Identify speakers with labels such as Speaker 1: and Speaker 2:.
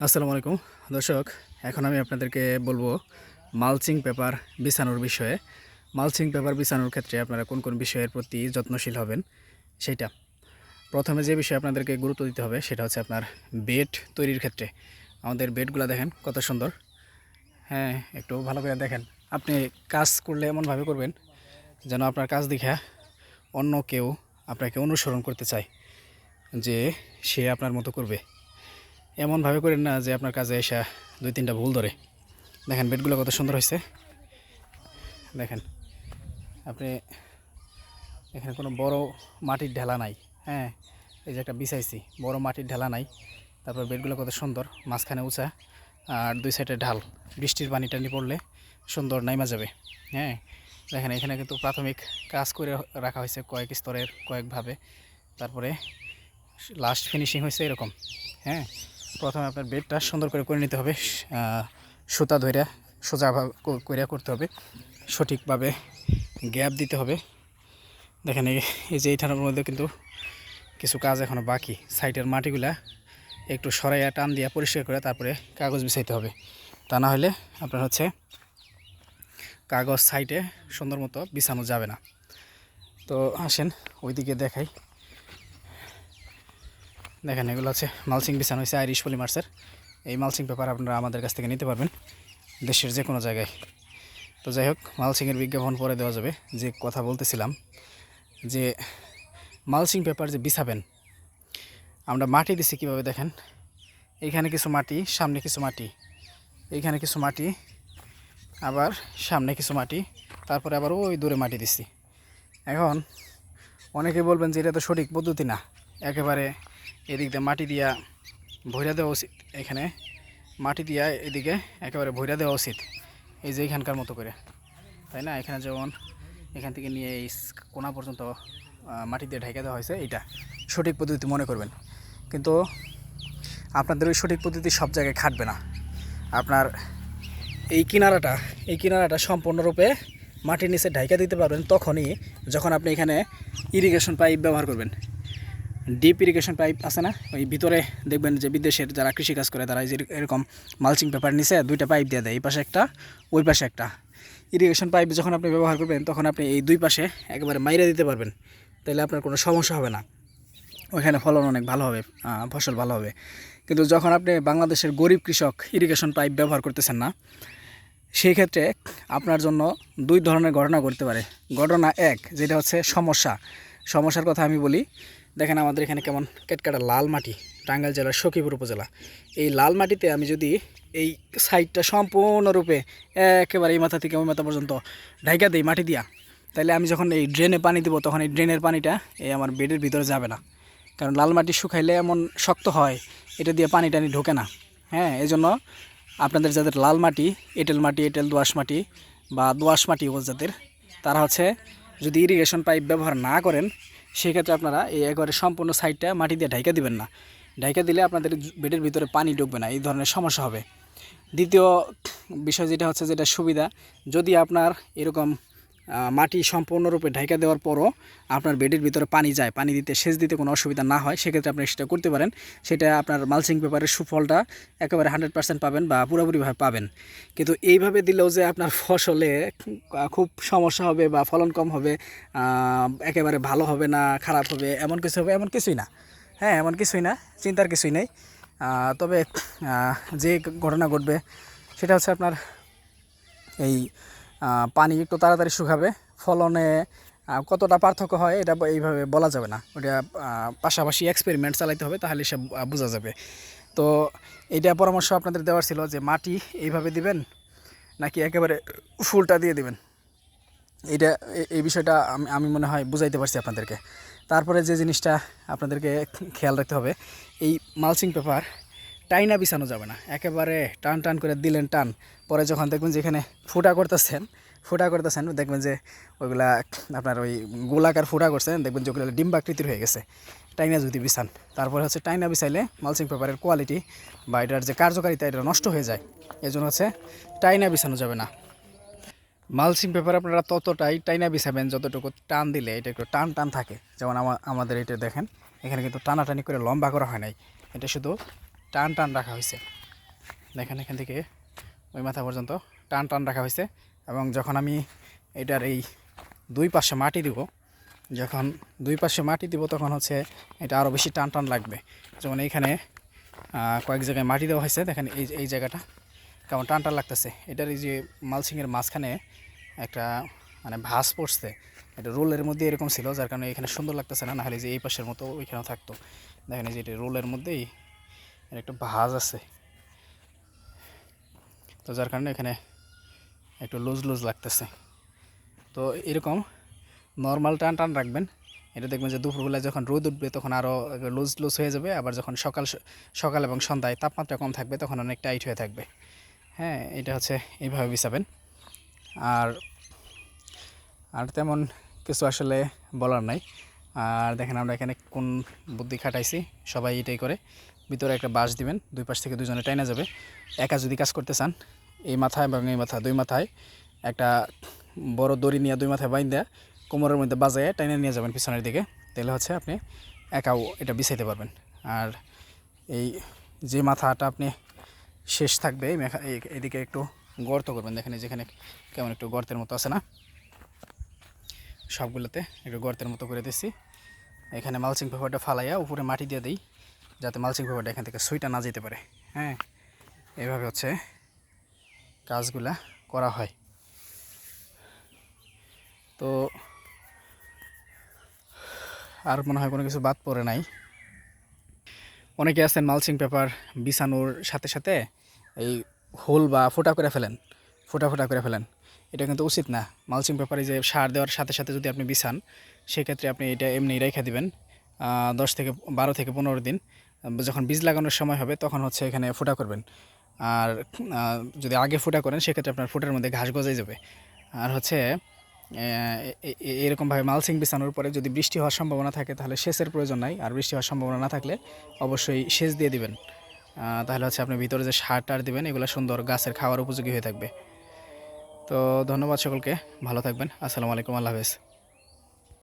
Speaker 1: আসসালামু আলাইকুম। দর্শক, এখন আমি আপনাদেরকে বলব মালচিং পেপার বিছানোর বিষয়ে। মালচিং পেপার বিছানোর ক্ষেত্রে আপনারা কোন কোন বিষয়ের প্রতি যত্নশীল হবেন সেটা। প্রথমে যে বিষয়ে আপনাদেরকে গুরুত্ব দিতে হবে সেটা হচ্ছে আপনার বেড তৈরির ক্ষেত্রে। আমাদের বেডগুলো দেখেন কত সুন্দর। হ্যাঁ একটু ভালো করে দেখেন। আপনি কাজ করলে এমনভাবে করবেন যেন আপনার কাজ দেখে অন্য কেউ আপনাকে অনুসরণ করতে চায় যে সে আপনার মতো করবে। এমনভাবে করেন না যে আপনার কাজে এসে দুই তিনটা ভুল ধরে। দেখেন, বেডগুলো কত সুন্দর হয়েছে। দেখেন, আপনি এখানে কোনো বড় মাটির ঢেলা নাই হ্যাঁ? এই যে একটা বিছাইছি, বড় মাটির ঢেলা নাই। তারপর বেডগুলো কত সুন্দর, মাঝখানে উঁচা আর দুই সাইডে ঢাল। বৃষ্টির পানি টানি পড়লে সুন্দর নাইমা যাবে হ্যাঁ? দেখেন, এখানে কিন্তু প্রাথমিক কাজ করে রাখা হয়েছে কয়েক স্তরের, কয়েকভাবে। তারপরে লাস্ট ফিনিশিং হয়েছে এরকম হ্যাঁ? প্রথমে আপনার বেডটা সুন্দর করে করে নিতে হবে সুতা ধরে সোজা করে করতে হবে। সঠিকভাবে গ্যাপ দিতে হবে। দেখেন এই এই যে এইটার মধ্যে কিন্তু কিছু কাজ এখনও বাকি। সাইটের মাটিগুলা একটু সরাইয়া, টান দিয়ে পরিষ্কার করে তারপরে কাগজ বিছাইতে হবে। তা না হলে আপনার হচ্ছে কাগজ সাইটে সুন্দর মতো বিছানো যাবে না। তো আসেন, ওইদিকে দেখাই। দেখেন, এগুলো হচ্ছে মালচিং বিছানো হয়েছে আইরিশ পলিমার্সের। এই মালসিং পেপার আপনারা আমাদের কাছ থেকে নিতে পারবেন দেশের যে কোনো জায়গায়। তো যাই হোক মালসিংয়ের বিজ্ঞাপন পরে দেওয়া যাবে। যে কথা বলতেছিলাম, যে মালসিং পেপার যে বিছাবেন, আমরা মাটি দিছি কীভাবে দেখেন? এইখানে কিছু মাটি, সামনে কিছু মাটি এইখানে কিছু মাটি, আবার সামনে কিছু মাটি, তারপরে আবার ওই দূরে মাটি দিছি। এখন অনেকে বলবেন যে এটা তো সঠিক পদ্ধতি না। একেবারে এদিক দিয়ে মাটি দিয়া ভৈরা দেওয়া উচিত এখানে। মাটি দিয়া এদিকে একেবারে ভৈরা দেওয়া উচিত। এই যে এখানকার মতো করে। তাই না? এখানে যেমন এখান থেকে নিয়ে এই কোনা পর্যন্ত মাটি দিয়ে ঢেকে দেওয়া হয়েছে এটা সঠিক পদ্ধতি মনে করবেন। কিন্তু আপনাদের ওই সঠিক পদ্ধতি সব জায়গায় খাটবে না। আপনার এই কিনারাটা এই কিনারাটা সম্পূর্ণরূপে মাটির নিচে ঢাইকা দিতে পারবেন, তখনই যখন আপনি এখানে ইরিগেশন পাইপ ব্যবহার করবেন। ডিপ ইরিগেশন পাইপ আছে না, ওই ভিতরে দেখবেন যে বিদেশের যারা কৃষিকাজ করে, তারা যে এরকম মালচিং পেপার নিচে দুইটা পাইপ দিয়ে দেয়, এই পাশে একটা, ওই পাশে একটা। ইরিগেশন পাইপ যখন আপনি ব্যবহার করবেন, তখন আপনি এই দুই পাশে একেবারে মাইরে দিতে পারবেন, তাহলে আপনার কোনো সমস্যা হবে না। ওইখানে ফলন অনেক ভালো হবে ফসল ভালো হবে। কিন্তু যখন আপনি বাংলাদেশের গরিব কৃষক ইরিগেশন পাইপ ব্যবহার করতেছেন না, সেই ক্ষেত্রে আপনার জন্য দুই ধরনের ঘটনা ঘটতে পারে। ঘটনা এক, যেটা হচ্ছে সমস্যা। সমস্যার কথা আমি বলি দেখেন আমাদের এখানে কেমন কেটকাটা লাল মাটি টাঙ্গাইল জেলার সখীপুর উপজেলা। এই লাল মাটিতে আমি যদি এই সাইডটা সম্পূর্ণরূপে একেবারে এই মাথা থেকে ওই মাথা পর্যন্ত ঢাইকা দিই মাটি দিয়া, তাহলে আমি যখন এই ড্রেনে পানি দেবো, তখন এই ড্রেনের পানিটা এই আমার বেডের ভিতরে যাবে না। কারণ লাল মাটি শুকাইলে এমন শক্ত হয়, এটা দিয়ে পানি টানি ঢোকে না। হ্যাঁ এই জন্য আপনাদের যাদের লাল মাটি, এঁটেল মাটি, এঁটেল দোআঁশ মাটি বা দোআঁশ মাটি যাদের তারা হচ্ছে যদি ইরিগেশন পাইপ ব্যবহার না করেন সেক্ষেত্রে আপনারা এই একবারে সম্পূর্ণ সাইডটা মাটি দিয়ে ঢাইকা দিবেন না। ঢাইকা দিলে আপনাদের বেডের ভিতরে পানি ঢুকবে না, এই ধরনের সমস্যা হবে। দ্বিতীয় বিষয় যেটা হচ্ছে যেটা সুবিধা, যদি আপনার এরকম মাটি সম্পূর্ণরূপে ঢাইকা দেওয়ার পরও আপনার বেডের ভিতরে পানি যায়, পানি দিতে, সেচ দিতে কোনো অসুবিধা না হয়, সেক্ষেত্রে আপনি সেটা করতে পারেন। সেটা আপনার মালচিং পেপারের সুফলটা একেবারে হান্ড্রেড পার্সেন্ট পাবেন বা পুরোপুরিভাবে পাবেন। কিন্তু এইভাবে দিলেও যে আপনার ফসলে খুব সমস্যা হবে বা ফলন কম হবে একেবারে ভালো হবে না, খারাপ হবে, এমন কিছু হবে, এমন কিছুই না। হ্যাঁ এমন কিছুই না, চিন্তার কিছুই নেই। তবে যে ঘটনা ঘটবে, সেটা হচ্ছে আপনার এই পানি একটু তাড়াতাড়ি শুকাবে, ফলনে কতটা পার্থক্য হয় এটা এইভাবে বলা যাবে না। ওটা পাশাপাশি এক্সপেরিমেন্ট চালাইতে হবে, তাহলে সে বোঝা যাবে। তো এইটা পরামর্শ আপনাদের দেওয়ার ছিল যে মাটি এইভাবে দিবেন, নাকি একেবারে ফুলটা দিয়ে দিবেন। এইটা, এ- এই বিষয়টা আমি আমি মনে হয় বুঝাইতে পারছি আপনাদেরকে। তারপরে যে জিনিসটা আপনাদেরকে খেয়াল রাখতে হবে, এই মালচিং পেপার টাইনা বিছানো যাবে না। একেবারে টান টান করে দিলেন টান। পরে যখন দেখবেন যে এখানে ফুটা করতেছেন ফুটা করতেছেন, দেখবেন যে ওইগুলা আপনার ওই গোলাকার ফুটা করছেন, দেখবেন যে ওগুলো ডিম্বাকৃতির হয়ে গেছে। টাইনা যদি বিছান, তারপরে হচ্ছে টাইনা বিছাইলে মালচিং পেপারের কোয়ালিটি বা এটার যে কার্যকারিতা, এটা নষ্ট হয়ে যায়। এই জন্য হচ্ছে টাইনা বিছানো যাবে না। মালচিং পেপার আপনারা ততটাই টাইনা বিছাবেন যতটুকু টান দিলে, এটা একটু টান টান থাকে। যেমন আমা- আমাদের এটা দেখেন, এখানে কিন্তু টানাটানি করে লম্বা করা হয় নাই। এটা শুধু টান টান রাখা হয়েছে। দেখেন এখান থেকে ওই মাথা পর্যন্ত টান টান রাখা হয়েছে এবং যখন আমি এটার এই দুই পাশে মাটি দিব, যখন দুই পাশে মাটি দিব তখন হচ্ছে এটা আরও বেশি টান টান লাগবে। যেমন এইখানে কয়েক জায়গায় মাটি দেওয়া হয়েছে, দেখেন এই এই জায়গাটা কেমন টান টান লাগতেছে। এটার এই যে মালসিংয়ের মাঝখানে একটা মানে ভাস পড়ছে, এটা রোলের মধ্যে এরকম ছিল, যার কারণে এখানে সুন্দর লাগতেছে না, নাহলে যে এই পাশের মতো ওইখানেও থাকতো। দেখেন এই যে এটা রোলের মধ্যেই এর একটা ভাঁজ আছে। তো যার কারণে এখানে একটু লুজ লুজ লাগতেছে। তো এরকম নর্মাল টান টান রাখবেন। এটা দেখবেন যে দুপুরবেলায় যখন রোদ উঠবে তখন আরও লুজ লুজ হয়ে যাবে। আবার যখন সকাল সকাল এবং সন্ধ্যায় তাপমাত্রা কম থাকবে তখন অনেক টাইট হয়ে থাকবে। হ্যাঁ এটা হচ্ছে এইভাবে বিছাবেন। আর আর তেমন কিছু আসলে বলার নাই। আর দেখেন আমরা এখানে কোন বুদ্ধি খাটাইছি, সবাই এটাই করে। ভিতরে একটা বাঁশ দিবেন, দুই পাশ থেকে দুজনে টাইনা যাবে। একা যদি কাজ করতে চান, এই মাথায় এবং এই মাথা দুই মাথায় একটা বড় দড়ি নিয়ে দুই মাথায় বাইন দেয়া কোমরের মধ্যে বাজায় টাইনে নিয়ে যাবেন পিছনের দিকে। তাহলে হচ্ছে আপনি একাও এটা বিছাইতে পারবেন। আর এই যে মাথাটা আপনি শেষ থাকবে, এই এইদিকে একটু গর্ত করবেন। দেখেন যেখানে কেমন একটু গর্তের মতো আছে না? সবগুলোতে একটু গর্তের মতো করে দিচ্ছি। এখানে মালচিং পেপারটা ফালাইয়া উপরে মাটি দিয়ে দিই। যাতে মালচিং পেপারটা এখান থেকে সুইটা না যেতে পারে। হ্যাঁ এভাবে হচ্ছে কাজগুলা করা হয়। তো আর মনে হয় কোনো কিছু বাদ পড়ে নাই। অনেকে আছেন মালচিং পেপার বিছানোর সাথে সাথে এই হোল বা ফোটা করে ফেলেন, ফোটা ফোটা করে ফেলেন। এটা কিন্তু উচিত না। মালচিং পেপারে যে সার দেওয়ার সাথে সাথে যদি আপনি বিছান, সেক্ষেত্রে আপনি এটা এমনি রেখে দিবেন দশ থেকে বারো থেকে পনেরো দিন। যখন বীজ লাগানোর সময় হবে, তখন হচ্ছে এখানে ফোটা করবেন। আর যদি আগে ফোটা করেন, সেক্ষেত্রে আপনার ফোটার মধ্যে ঘাস গজাই যাবে। আর হচ্ছে এরকমভাবে মালসিং বিছানোর পরে যদি বৃষ্টি হওয়ার সম্ভাবনা থাকে, তাহলে সেচের প্রয়োজন নাই। আর বৃষ্টি হওয়ার সম্ভাবনা না থাকলে অবশ্যই সেচ দিয়ে দিবেন। তাহলে হচ্ছে আপনি ভিতরে যে সার টার দিবেন, এগুলো সুন্দর গাছের খাওয়ার উপযোগী হয়ে থাকবে। তো ধন্যবাদ সকলকে, ভালো থাকবেন। আসসালামু আলাইকুম, আল্লাহ হাফেজ।